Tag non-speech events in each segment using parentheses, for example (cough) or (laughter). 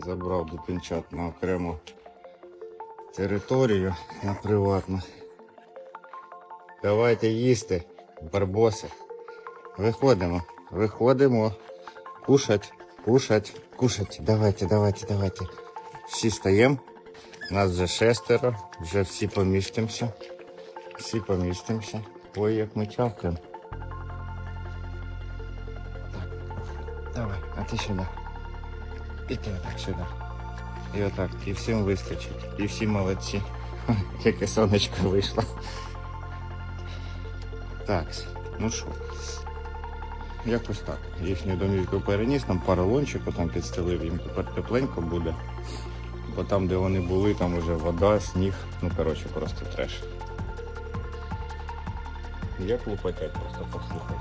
забрав дитинчат на окрему територію на приватну. Давайте їсти, барбоси. Виходимо, виходимо. Кушать, кушать, кушать. Давайте, давайте, давайте. Всі стаємо. Нас вже шестеро, вже всі помістимося. Всі помістимося. Ой, як ми чавкаємо. Так, давай, а ти сюди. І ти отак сюди. І отак, і всім вистачить. І всі молодці. (laughs) Яке сонечко вийшло. Так, ну що. Якось так. Їхню домівку переніс, там поролончику там підстелив, їм тепер тепленько буде. Бо там, де вони були, там вже вода, сніг. Ну, коротше, просто треш. Як лупотять, просто послухай.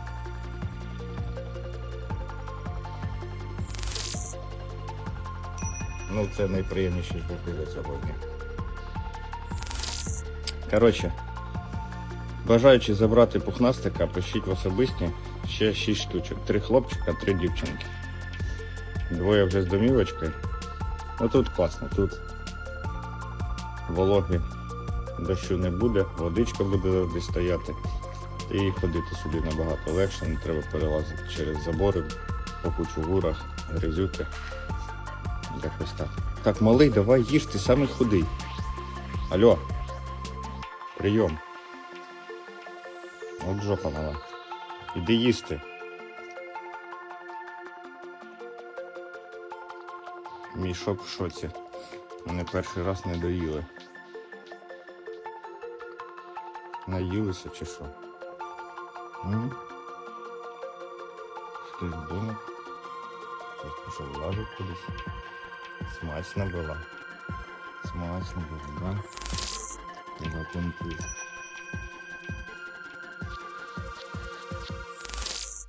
Ну, це найприємніші звуки за сьогодні. Коротше, бажаючи забрати пухнастика, пишіть в особисті ще 6 штучок. Три хлопчика, три дівчинки. Двоє вже з домівочкою. Ну тут класно, тут вологи дощу не буде, водичка буде завжди стояти. І ходити сюди набагато легше, не треба перелазити через забори, по кучугурах, грязюки. Якось так. Так, малий, давай їж, ти самий худий. Алло. Прийом. От жопа мала. Іди їсти. Мішок в шоці. Вони перший раз не доїли. Наїлися чи що? Хтось вдома? Хтось вже влазить кудись. Смачно було. Смачно було, да? Я.